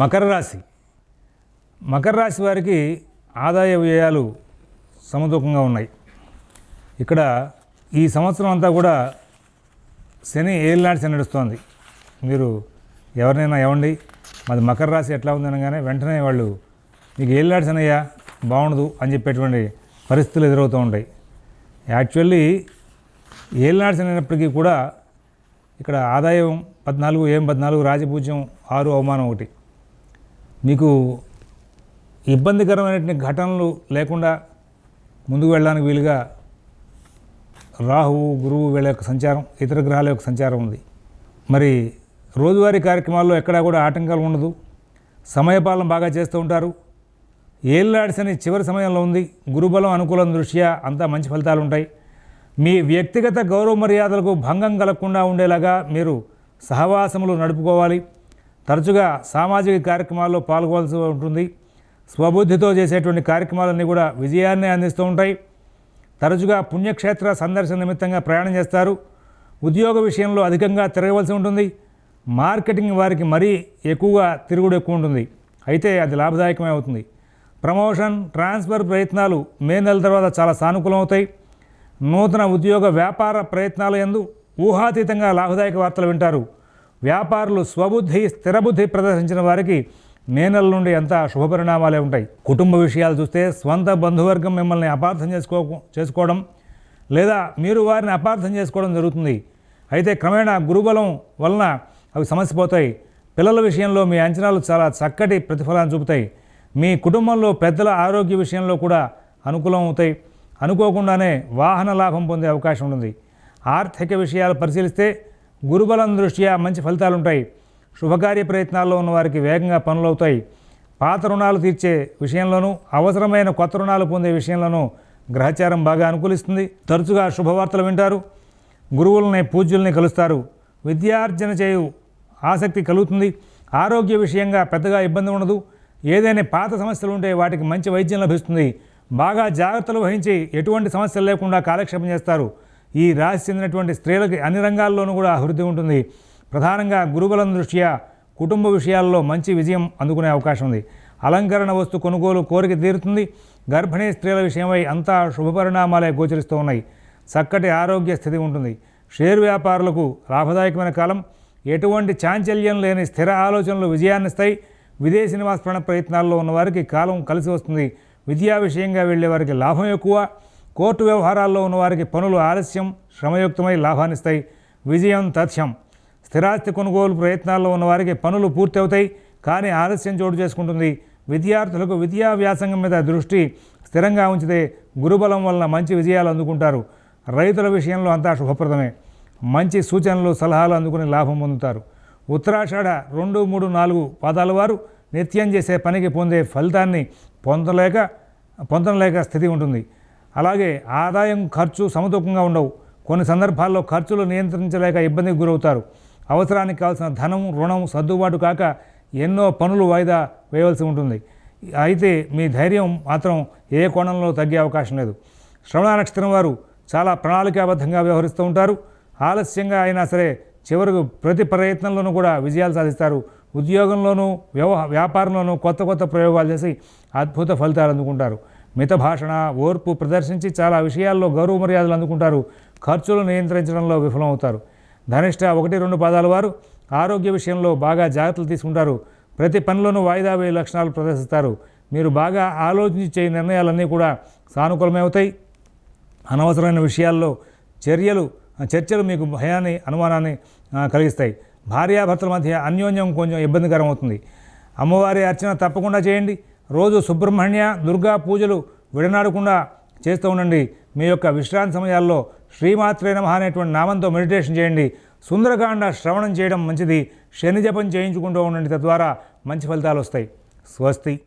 మకర రాశి. మకర రాశి వారికి ఆదాయ వ్యయాలు సమతూకంగా ఉన్నాయి. ఇక్కడ ఈ సంవత్సరం అంతా కూడా శని ఏళ్ళనాటి శని నడుస్తోంది. మీరు ఎవరినైనా ఇవ్వండి మాది మకర రాశి ఎట్లా ఉంది అనగానే వెంటనే వాళ్ళు మీకు ఏళ్ళనాటి శనయ్యా బాగుండదు అని చెప్పేటువంటి పరిస్థితులు ఎదురవుతూ ఉంటాయి. యాక్చువల్లీ ఏళ్ళనాటి శని అయినప్పటికీ కూడా ఇక్కడ ఆదాయం పద్నాలుగు ఏం పద్నాలుగు రాజపూజ్యం ఆరు అవమానం ఒకటి. మీకు ఇబ్బందికరమైనటువంటి ఘటనలు లేకుండా ముందుకు వెళ్ళడానికి వీలుగా రాహువు గురువు వీళ్ళ యొక్క సంచారం ఇతర గ్రహాల యొక్క సంచారం ఉంది. మరి రోజువారీ కార్యక్రమాల్లో ఎక్కడా కూడా ఆటంకాలు ఉండదు. సమయపాలన బాగా చేస్తూ ఉంటారు. ఏళ్ళాడిసని చివరి సమయంలో ఉంది. గురుబలం అనుకూలం దృష్ట్యా అంతా మంచి ఫలితాలు ఉంటాయి. మీ వ్యక్తిగత గౌరవ మర్యాదలకు భంగం కలగకుండా ఉండేలాగా మీరు సహవాసములు నడుపుకోవాలి. తరచుగా సామాజిక కార్యక్రమాల్లో పాల్గొవాల్సి ఉంటుంది. స్వబుద్ధితో చేసేటువంటి కార్యక్రమాలన్నీ కూడా విజయాన్ని అందిస్తూ ఉంటాయి. తరచుగా పుణ్యక్షేత్ర సందర్శన నిమిత్తంగా ప్రయాణం చేస్తారు. ఉద్యోగ విషయంలో అధికంగా తిరగవలసి ఉంటుంది. మార్కెటింగ్ వారికి మరీ ఎక్కువగా తిరుగుడు ఎక్కువ ఉంటుంది. అయితే అది లాభదాయకమే అవుతుంది. ప్రమోషన్ ట్రాన్స్ఫర్ ప్రయత్నాలు మే నెల తర్వాత చాలా సానుకూలం అవుతాయి నూతన ఉద్యోగ వ్యాపార ప్రయత్నాల ఎందు ఊహాతీతంగా లాభదాయక వార్తలు వింటారు. వ్యాపారులు స్వబుద్ధి స్థిరబుద్ధి ప్రదర్శించిన వారికి మే నెల నుండి ఎంత శుభపరిణామాలే ఉంటాయి. కుటుంబ విషయాలు చూస్తే స్వంత బంధువర్గం మిమ్మల్ని అపార్థం చేసుకో చేసుకోవడం లేదా మీరు వారిని అపార్థం చేసుకోవడం జరుగుతుంది. అయితే క్రమేణా గురుబలం వలన అవి సమస్యపోతాయి పిల్లల విషయంలో మీ అంచనాలు చాలా చక్కటి ప్రతిఫలాన్ని చూపుతాయి. మీ కుటుంబంలో పెద్దల ఆరోగ్య విషయంలో కూడా అనుకూలం అవుతాయి. అనుకోకుండానే వాహన లాభం పొందే అవకాశం ఉంటుంది. ఆర్థిక విషయాలు పరిశీలిస్తే గురుబలం దృష్ట్యా మంచి ఫలితాలు ఉంటాయి శుభకార్య ప్రయత్నాల్లో ఉన్న వారికి వేగంగా పనులవుతాయి. పాత రుణాలు తీర్చే విషయంలోనూ అవసరమైన కొత్త రుణాలు పొందే విషయంలోనూ గ్రహచారం బాగా అనుకూలిస్తుంది. తరచుగా శుభవార్తలు వింటారు. గురువులని పూజ్యుల్ని కలుస్తారు. విద్యార్జన చేయు ఆసక్తి కలుగుతుంది. ఆరోగ్య విషయంగా పెద్దగా ఇబ్బంది ఉండదు. ఏదైనా పాత సమస్యలు ఉంటే వాటికి మంచి వైద్యం లభిస్తుంది. బాగా జాగ్రత్తలు వహించి ఎటువంటి సమస్యలు లేకుండా కాలక్షేపం చేస్తారు. ఈ రాశి చెందినటువంటి స్త్రీలకి అన్ని రంగాల్లోనూ కూడా అభివృద్ధి ఉంటుంది. ప్రధానంగా గురుబలం దృష్ట్యా కుటుంబ విషయాల్లో మంచి విజయం అందుకునే అవకాశం ఉంది. అలంకరణ వస్తు కొనుగోలు కోరిక తీరుతుంది. గర్భిణీ స్త్రీల విషయమై అంతా శుభపరిణామాలే గోచరిస్తూ ఉన్నాయి. చక్కటి ఆరోగ్య స్థితి ఉంటుంది. షేర్ వ్యాపారులకు లాభదాయకమైన కాలం. ఎటువంటి చాంచల్యం లేని స్థిర ఆలోచనలు విజయాన్నిస్తాయి. విదేశీ నివాస ప్రయత్నాల్లో ఉన్నవారికి కాలం కలిసి వస్తుంది. విద్యా విషయంగా వెళ్ళేవారికి లాభం ఎక్కువ. కోర్టు వ్యవహారాల్లో ఉన్నవారికి పనులు ఆలస్యం శ్రమయుక్తమై లాభాన్నిస్తాయి. విజయం తథ్యం. స్థిరాస్తి కొనుగోలు ప్రయత్నాల్లో ఉన్నవారికి పనులు పూర్తి అవుతాయి కానీ ఆలస్యం చోటు చేసుకుంటుంది. విద్యార్థులకు విద్యా వ్యాసంగం మీద దృష్టి స్థిరంగా ఉంచితే గురుబలం వలన మంచి విజయాలు అందుకుంటారు. రైతుల విషయంలో అంతా శుభప్రదమే. మంచి సూచనలు సలహాలు అందుకుని లాభం పొందుతారు. ఉత్తరాషాఢ రెండు మూడు నాలుగు పాదాల వారు నిత్యం చేసే పనికి పొందే ఫలితాన్ని పొందలేక పొందలేక స్థితి ఉంటుంది. అలాగే ఆదాయం ఖర్చు సమతూకంగా ఉండవు. కొన్ని సందర్భాల్లో ఖర్చులు నియంత్రించలేక ఇబ్బందికి గురవుతారు. అవసరానికి కావాల్సిన ధనం రుణం సర్దుబాటు కాక ఎన్నో పనులు వాయిదా వేయవలసి ఉంటుంది. అయితే మీ ధైర్యం మాత్రం ఏ కోణంలో తగ్గే అవకాశం లేదు. శ్రవణ నక్షత్రం వారు చాలా ప్రణాళికాబద్ధంగా వ్యవహరిస్తూ ఉంటారు. ఆలస్యంగా అయినా సరే చివరకు ప్రతి ప్రయత్నంలోనూ కూడా విజయాలు సాధిస్తారు. ఉద్యోగంలోనూ వ్యవ వ్యాపారంలోనూ కొత్త కొత్త ప్రయోగాలు చేసి అద్భుత ఫలితాలు అందుకుంటారు. మిత భాషణ ఓర్పు ప్రదర్శించి చాలా విషయాల్లో గౌరవ మర్యాదలు అందుకుంటారు. ఖర్చులు నియంత్రించడంలో విఫలమవుతారు. ధనిష్ట ఒకటి రెండు పాదాల వారు ఆరోగ్య విషయంలో బాగా జాగ్రత్తలు తీసుకుంటారు. ప్రతి పనిలోనూ వాయిదా వేయ లక్షణాలు ప్రదర్శిస్తారు. మీరు బాగా ఆలోచించే నిర్ణయాలన్నీ కూడా సానుకూలమే అవుతాయి. అనవసరమైన విషయాల్లో చర్యలు చర్చలు మీకు భయాన్ని అనుమానాన్ని కలిగిస్తాయి. భార్యాభర్తల మధ్య అన్యోన్యం కొంచెం ఇబ్బందికరం అవుతుంది అమ్మవారి అర్చన తప్పకుండా చేయండి. రోజు సుబ్రహ్మణ్య దుర్గా పూజలు విడనాడకుండా చేస్తూ ఉండండి. మీ యొక్క విశ్రాంతి సమయాల్లో శ్రీమాత్రే నమ అనేటువంటి నామంతో మెడిటేషన్ చేయండి. సుందరకాండ శ్రవణం చేయడం మంచిది. శని జపం చేయించుకుంటూ ఉండండి. తద్వారా మంచి ఫలితాలు వస్తాయి. స్వస్తి.